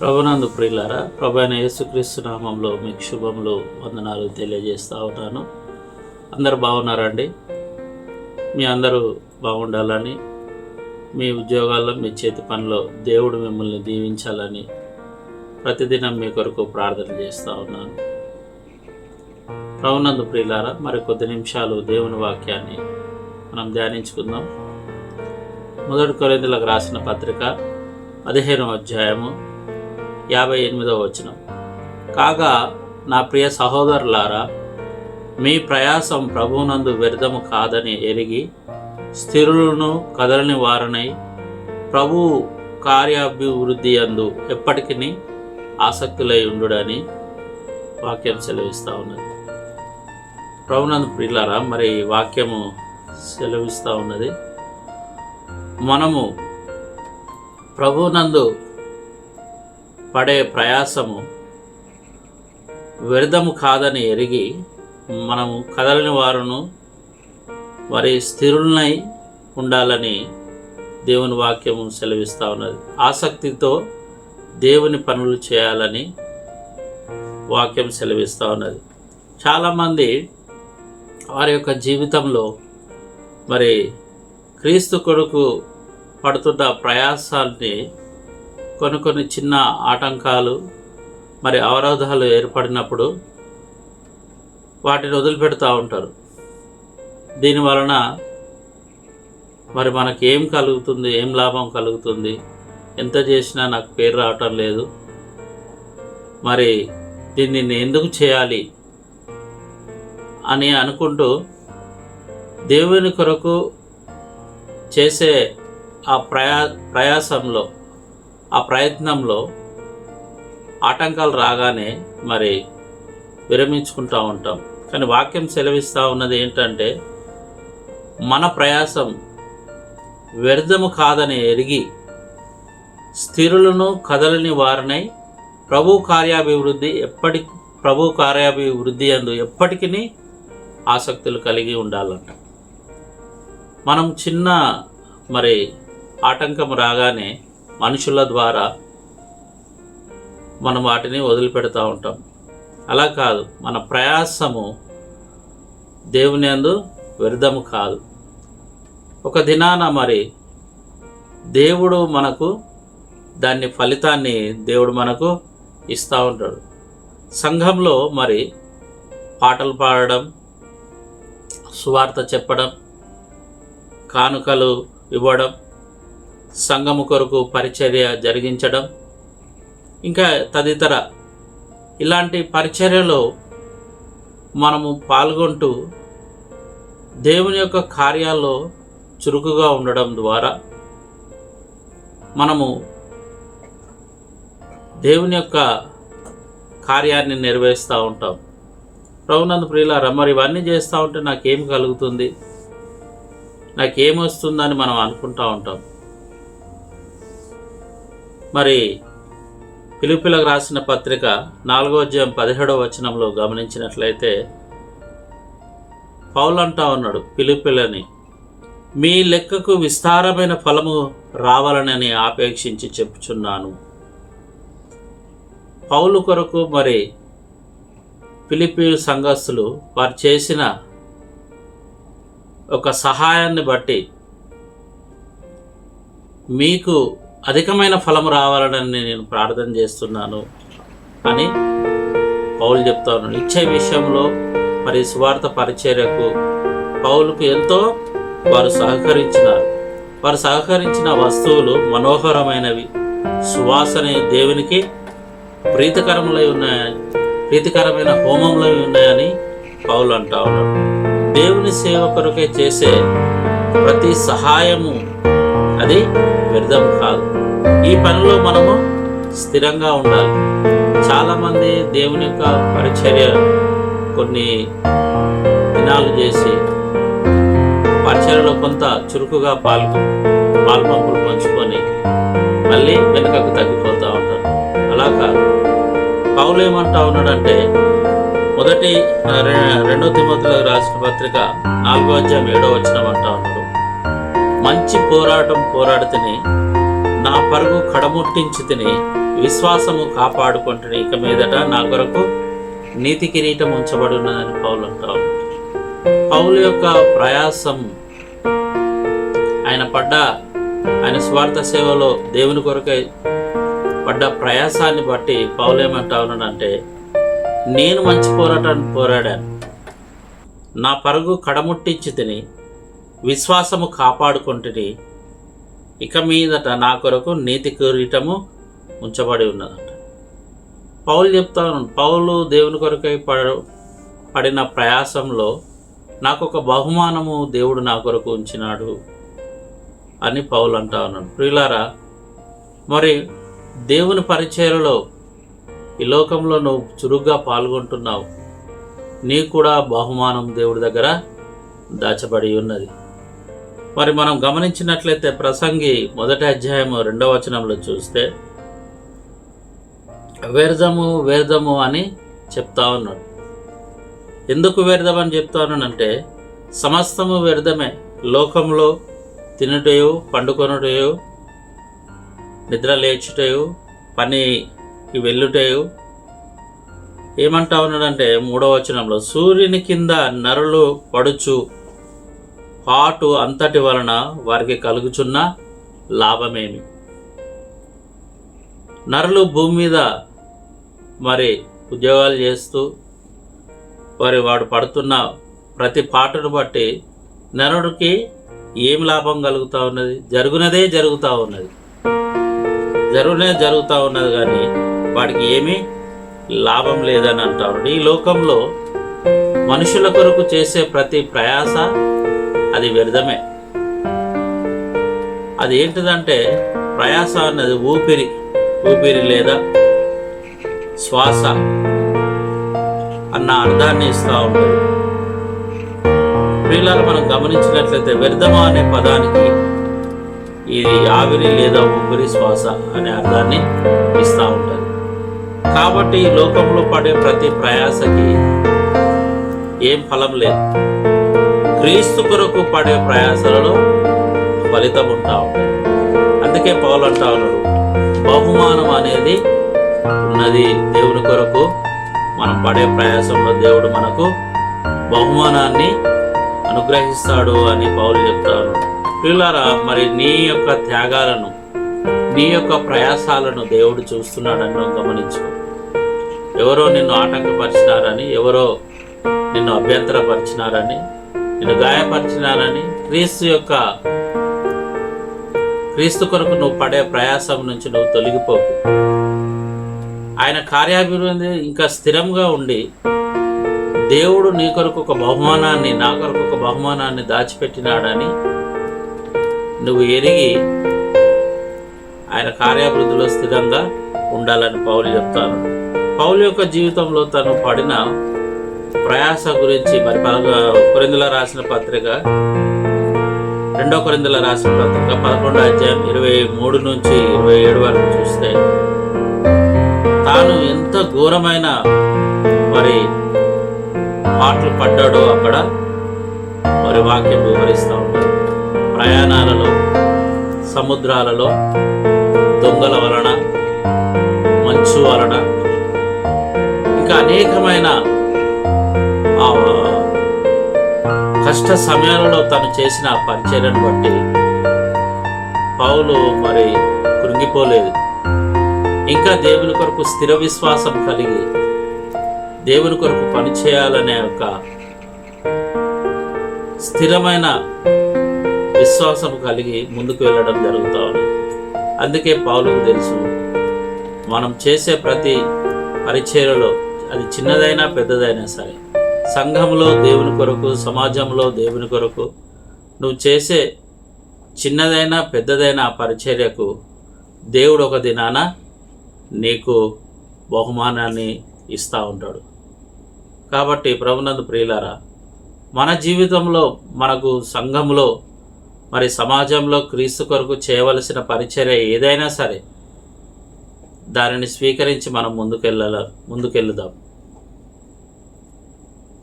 ప్రభునందు ప్రియులారా ప్రభు అయిన యేసుక్రీస్తు నామంలో మీకు శుభములు వందనాలు తెలియజేస్తూ ఉన్నాను. అందరు బాగున్నారండి? మీ అందరూ బాగుండాలని మీ ఉద్యోగాల్లో మీ చేతి పనిలో దేవుడు మిమ్మల్ని దీవించాలని ప్రతిదినం మీ కొరకు ప్రార్థన చేస్తూ ఉన్నాను. ప్రభునందు ప్రియులారా మరి కొద్ది నిమిషాలు దేవుని వాక్యాన్ని మనం ధ్యానించుకుందాం. మొదటి కొరిందులకు రాసిన పత్రిక పదిహేనవ అధ్యాయము యాభై ఎనిమిదవ వచనం. కాగా నా ప్రియ సహోదరులారా మీ ప్రయాసం ప్రభువునందు వ్యర్థము కాదని ఎరిగి స్థిరులను కదలని వారనై ప్రభు కార్యాభివృద్ధి అందు ఎప్పటికీ ఆసక్తులై ఉండుడని వాక్యం సెలవిస్తూ ఉన్నది. ప్రభునందు ప్రియులారా మరి ఈ వాక్యము సెలవిస్తూ ఉన్నది. మనము ప్రభునందు పడే ప్రయాసము వ్యర్థము కాదని ఎరిగి మనము కదలని వారును మరి స్థిరులనై ఉండాలని దేవుని వాక్యము సెలవిస్తూ ఉన్నది. ఆసక్తితో దేవుని పనులు చేయాలని వాక్యం సెలవిస్తూ ఉన్నది. చాలామంది వారి యొక్క జీవితంలో మరి క్రీస్తు కొడుకు పడుతున్న ప్రయాసాన్ని కొన్ని కొన్ని చిన్న ఆటంకాలు మరి అవరోధాలు ఏర్పడినప్పుడు వాటిని వదిలిపెడుతూ ఉంటారు. దీని వలన మరి మనకి ఏం కలుగుతుంది ఏం లాభం కలుగుతుంది ఎంత చేసినా నాకు పేరు రావటం లేదు. మరి దీన్ని నేను ఎందుకు చేయాలి అని అనుకుంటూ దేవుని కొరకు చేసే ఆ ప్రయా ప్రయాసంలో ఆ ప్రయత్నంలో ఆటంకాలు రాగానే మరి విరమించుకుంటూ ఉంటాం. కానీ వాక్యం సెలవిస్తూ ఉన్నది ఏంటంటే మన ప్రయాసం వ్యర్థము కాదని ఎరిగి స్థిరులను కదలని వారినై ప్రభు కార్యాభివృద్ధి ఎప్పటి ప్రభు కార్యాభివృద్ధి అందు ఎప్పటికీ ఆసక్తులు కలిగి ఉండాలంట. మనం చిన్న మరి ఆటంకం రాగానే మనుషుల ద్వారా మనం వాటిని వదిలిపెడతా ఉంటాం. అలా కాదు మన ప్రయాసము దేవుని అందు వ్యర్థము కాదు. ఒక దినాన మరి దేవుడు మనకు దాన్ని ఫలితాన్ని దేవుడు మనకు ఇస్తూ ఉంటాడు. సంఘంలో మరి పాటలు పాడడం సువార్త చెప్పడం కానుకలు ఇవ్వడం సంఘము కొరకు పరిచర్య జరిగించడం ఇంకా తదితర ఇలాంటి పరిచర్యలో మనము పాల్గొంటూ దేవుని యొక్క కార్యాల్లో చురుకుగా ఉండడం ద్వారా మనము దేవుని యొక్క కార్యాన్ని నెరవేరుస్తూ ఉంటాం. ప్రభునందు ప్రియులారా మరి ఇవన్నీ చేస్తూ ఉంటే నాకేం కలుగుతుంది? నాకేమొస్తుందని మనం అనుకుంటూ ఉంటాం. మరి పిలుపులకు రాసిన పత్రిక నాలుగో అధ్యాయం పదిహేడవ వచనంలో గమనించినట్లయితే పౌలు అంటా ఉన్నాడు పిలుపులని మీ లెక్కకు విస్తారమైన ఫలము రావాలని ఆపేక్షించి చెప్పుచున్నాను. పౌలు కొరకు మరి పిలిపి సంఘస్థులు వారు చేసిన ఒక సహాయాన్ని బట్టి మీకు అధికమైన ఫలము రావాలని నేను ప్రార్థన చేస్తున్నాను. అని పౌలు చెప్తాను ఉన్నాడు ఇచ్చే విషయంలో మరి సువార్త పరిచర్యకు పౌలుకు ఎంతో వారు సహకరించినారు. వారు సహకరించిన వస్తువులు మనోహరమైనవి. సువాసన దేవునికి ప్రీతికరములై ఉన్నాయని ప్రీతికరమైన హోమంలో ఉన్నాయని పౌలు అంటా ఉన్నాడు. దేవుని సేవ కొరకే చేసే ప్రతి సహాయము అది వ్యర్థం కాదు. ఈ పనిలో మనము స్థిరంగా ఉండాలి. చాలామంది దేవుని యొక్క పరిచర్య కొన్ని దినాలు చేసి పరిచర్యలో కొంత చురుకుగా పాల్గొ పాల్పంపులు పంచుకొని మళ్ళీ వెనుకకు తగ్గిపోతూ ఉంటారు. అలా కాదు. పౌలు ఏమంటా ఉన్నాడంటే మొదటి రె- రెండో తిమ్మతులకు రాసిన పత్రిక నాలుగో అధ్యాయం ఏడో వచ్చిన అంటా ఉన్నాడు. మంచి పోరాటం పోరాడితేనే నా పరుగు కడముట్టించి తిని విశ్వాసము కాపాడుకుంటుని ఇక మీదట నా కొరకు నీతి కిరీటం ఉంచబడి ఉన్నదని పౌలు అంటారు పౌలు యొక్క ప్రయాసం ఆయన పడ్డ ఆయన స్వార్థ సేవలో దేవుని కొరకై పడ్డ ప్రయాసాన్ని బట్టి పౌలు ఏమంటా అంటే నేను మంచి పోరాటాన్ని పోరాడాను. నా పరుగు కడముట్టించి తిని విశ్వాసము కాపాడుకుంటుని ఇక మీదట నా కొరకు నీతి కిరీటము ఉంచబడి ఉన్నదంట. పౌలు చెప్తాను పౌలు దేవుని కొరకై పడ పడిన ప్రయాసంలో నాకు ఒక బహుమానము దేవుడు నా కొరకు ఉంచినాడు అని పౌలు అంటా ఉన్నాడు. ప్రియులారా మరి దేవుని పరిచయలో ఈ లోకంలో నువ్వు చురుగ్గా పాల్గొంటున్నావు. నీ కూడా బహుమానం దేవుడి దగ్గర దాచబడి ఉన్నది. మరి మనం గమనించినట్లయితే ప్రసంగి మొదటి అధ్యాయము రెండవ వచనంలో చూస్తే వ్యర్థము వ్యర్థము అని చెప్తా ఉన్నాడు. ఎందుకు వ్యర్థం అని చెప్తా సమస్తము వ్యర్థమే. లోకంలో తినుటయు పండుకొనుటయు నిద్ర లేచుటయు పనికి వెళ్ళుటయు ఏమంటా ఉన్నాడంటే మూడవ వచనంలో సూర్యుని కింద నరులు పడుచు పాటు అంతటి వలన వారికి కలుగుచున్న లాభమేమి? నరులు భూమి మీద మరి ఉద్యోగాలు చేస్తూ మరి వాడు పడుతున్న ప్రతి పాటను బట్టి నరుడికి ఏం లాభం కలుగుతూ ఉన్నది? జరుగునదే జరుగుతూ ఉన్నది. జరుగునే జరుగుతూ ఉన్నది కానీ వాడికి ఏమీ లాభం లేదని అంటారు. ఈ లోకంలో మనుషుల కొరకు చేసే ప్రతి ప్రయాస అది వ్యర్థమే. అది ఏంటిదంటే ప్రయాస అన్నది ఊపిరి. ఊపిరి లేదా శ్వాస అన్న అర్థాన్ని ఇస్తూ ఉంటుంది. ప్రియులారా మనం గమనించినట్లయితే వ్యర్థమా అనే పదానికి ఇది ఆవిరి లేదా ఊపిరి శ్వాస అనే అర్థాన్ని ఇస్తూ ఉంటుంది. కాబట్టి ఈ లోకంలో పడే ప్రతి ప్రయాసకి ఏం ఫలం లేదు. క్రీస్తు కొరకు పడే ప్రయాసలలో ఫలితం ఉంటావు అందుకే పౌలు అంటా బహుమానం అనేది ఉన్నది దేవుని కొరకు. మనం పడే ప్రయాసంలో దేవుడు మనకు బహుమానాన్ని అనుగ్రహిస్తాడు అని పౌలు చెప్తాను పిల్లరా మరి నీ యొక్క త్యాగాలను నీ యొక్క ప్రయాసాలను దేవుడు చూస్తున్నాడని గమనించు. ఎవరో నిన్ను ఆటంకపరిచినారని ఎవరో నిన్ను అభ్యంతరపరిచినారని నిన్ను గాయపరిచినానని క్రీస్తు యొక్క క్రీస్తు కొరకు నువ్వు పడే ప్రయాసం నుంచి నువ్వు తొలగిపోకు ఆయన కార్యాభివృద్ధి ఇంకా స్థిరంగా ఉండి దేవుడు నీ కొరకు ఒక బహుమానాన్ని నా కొరకు ఒక బహుమానాన్ని దాచిపెట్టినాడని నువ్వు ఎరిగి ఆయన కార్యాభివృద్ధిలో స్థిరంగా ఉండాలని పౌలు చెప్తాను పౌలు యొక్క జీవితంలో తను పడిన ప్రయాస గురించి మరి కొరిందుల రాసిన పత్రిక రెండో కొరిందుల రాసిన పత్రిక పదకొండో అధ్యాయం ఇరవై మూడు నుంచి ఇరవై ఏడు వరకు చూస్తే తాను ఎంత ఘోరమైన మరి పాటలు పడ్డాడో అక్కడ మరి వాక్యం వివరిస్తూ ఉంటారు ప్రయాణాలలో సముద్రాలలో దొంగల వలన మంచు వలన ఇంకా అనేకమైన కష్ట సమయాలలో తను చేసిన పరిచర్యను బట్టి పౌలు మరి కృంగిపోలేదు. ఇంకా దేవుని కొరకు స్థిర విశ్వాసం కలిగి దేవుని కొరకు పనిచేయాలనే ఒక స్థిరమైన విశ్వాసం కలిగి ముందుకు వెళ్ళడం జరుగుతూ ఉంది. అందుకే పౌలుకు తెలుసు మనం చేసే ప్రతి పరిచర్యలో అది చిన్నదైనా పెద్దదైనా సరే సంఘంలో దేవుని కొరకు సమాజంలో దేవుని కొరకు నువ్వు చేసే చిన్నదైనా పెద్దదైన పరిచర్యకు దేవుడు ఒక దినాన నీకు బహుమానాన్ని ఇస్తూ ఉంటాడు. కాబట్టి ప్రభునందు ప్రియులారా మన జీవితంలో మనకు సంఘంలో మరి సమాజంలో క్రీస్తు కొరకు చేయవలసిన పరిచర్య ఏదైనా సరే దానిని స్వీకరించి మనం ముందుకెళ్ళాల ముందుకెళ్దాం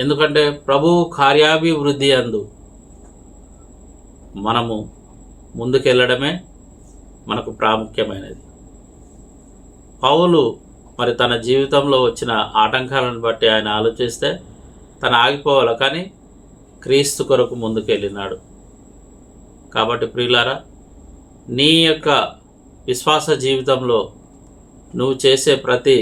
ఎందుకంటే ప్రభు కార్యాభివృద్ధి అందు మనము ముందుకెళ్ళడమే మనకు ప్రాముఖ్యమైనది. పౌలు మరి తన జీవితంలో వచ్చిన ఆటంకాలను బట్టి ఆయన ఆలోచిస్తే తను ఆగిపోవాలి కానీ క్రీస్తు కొరకు ముందుకెళ్ళినాడు. కాబట్టి ప్రియులారా నీ యొక్క విశ్వాస జీవితంలో నువ్వు చేసే ప్రతి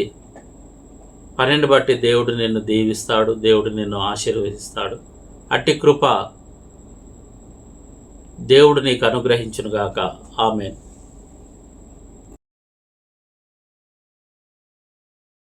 పనిని బట్టి దేవుడు నిన్ను దీవిస్తాడు దేవుడు నిన్ను ఆశీర్వదిస్తాడు. అట్టి కృప దేవుడు నీకు అనుగ్రహించునుగాక. ఆమెన్.